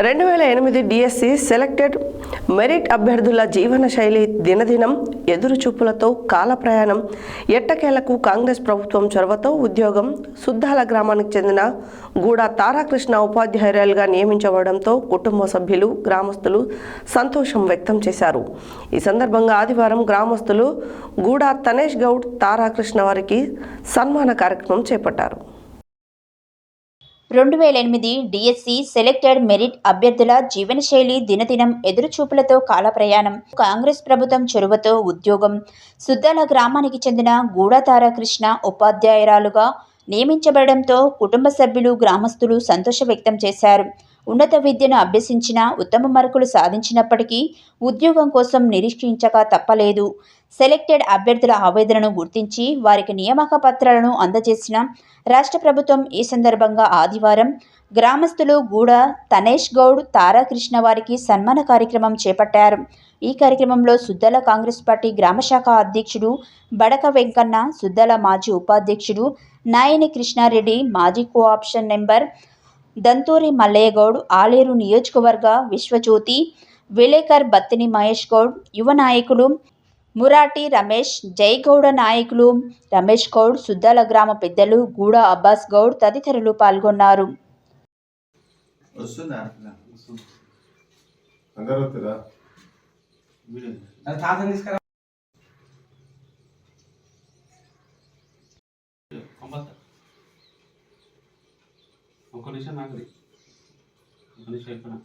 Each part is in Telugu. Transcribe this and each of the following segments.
రెండు వేల ఎనిమిది డిఎస్సి సెలెక్టెడ్ మెరిట్ అభ్యర్థుల జీవన శైలి దినదినం ఎదురు చూపులతో కాల ప్రయాణం ఎట్టకేలకు కాంగ్రెస్ ప్రభుత్వం చొరవతో ఉద్యోగం సుద్దాల గ్రామానికి చెందిన గూడ తారాకృష్ణ ఉపాధ్యాయురాలుగా నియమించబడంతో కుటుంబ సభ్యులు గ్రామస్తులు సంతోషం వ్యక్తం చేశారు. ఈ సందర్భంగా ఆదివారం గ్రామస్తులు గూడ తనేష్ గౌడ్ తారాకృష్ణ వారికి సన్మాన కార్యక్రమం చేపట్టారు. రెండు వేల ఎనిమిది డిఎస్సి సెలెక్టెడ్ మెరిట్ అభ్యర్థుల జీవనశైలి దినదినం ఎదురుచూపులతో కాల ప్రయాణం కాంగ్రెస్ ప్రభుత్వం చొరవతో ఉద్యోగం. సుద్దాల గ్రామానికి చెందిన గూఢతార కృష్ణ ఉపాధ్యాయురాలుగా నియమించబడడంతో కుటుంబ సభ్యులు గ్రామస్తులు సంతోష వ్యక్తం చేశారు. ఉన్నత విద్యను అభ్యసించిన ఉత్తమ మార్కులు సాధించినప్పటికీ ఉద్యోగం కోసం నిరీక్షించక తప్పలేదు. సెలెక్టెడ్ అభ్యర్థుల ఆవేదనను గుర్తించి వారికి నియామక పత్రాలను అందజేసిన రాష్ట్ర ప్రభుత్వం ఈ సందర్భంగా ఆదివారం గ్రామస్తులు గూడ తనేష్ గౌడ్ తారాకృష్ణ వారికి సన్మాన కార్యక్రమం చేపట్టారు. ఈ కార్యక్రమంలో సుద్దల కాంగ్రెస్ పార్టీ గ్రామశాఖ అధ్యక్షుడు బడక వెంకన్న సుద్దల మాజీ ఉపాధ్యక్షుడు నాయని కృష్ణారెడ్డి మాజీ కోఆప్షన్ నెంబర్ దంతూరి మల్లయ్యగౌడ్ ఆలేరు నియోజకవర్గ విశ్వజ్యోతి విలేకర్ బత్తిని మహేష్ గౌడ్ యువ నాయకులు మురాటి రమేష్ జైగౌడ నాయకులు రమేష్ గౌడ్ సుద్దాల గ్రామ పెద్దలు గూడ అబ్బాస్ గౌడ్ తదితరులు పాల్గొన్నారు. ఒక నిమిషం ఒక నిమిషం అయిపోయినా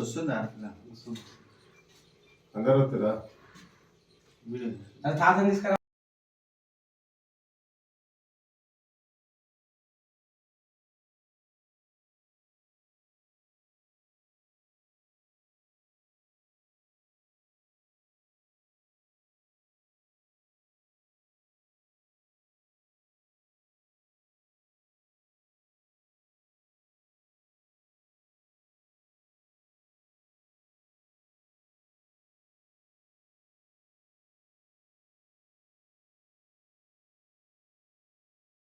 వస్తుందా. అందరూ వస్తుందా? వీడియో తాతని తీసుకురా.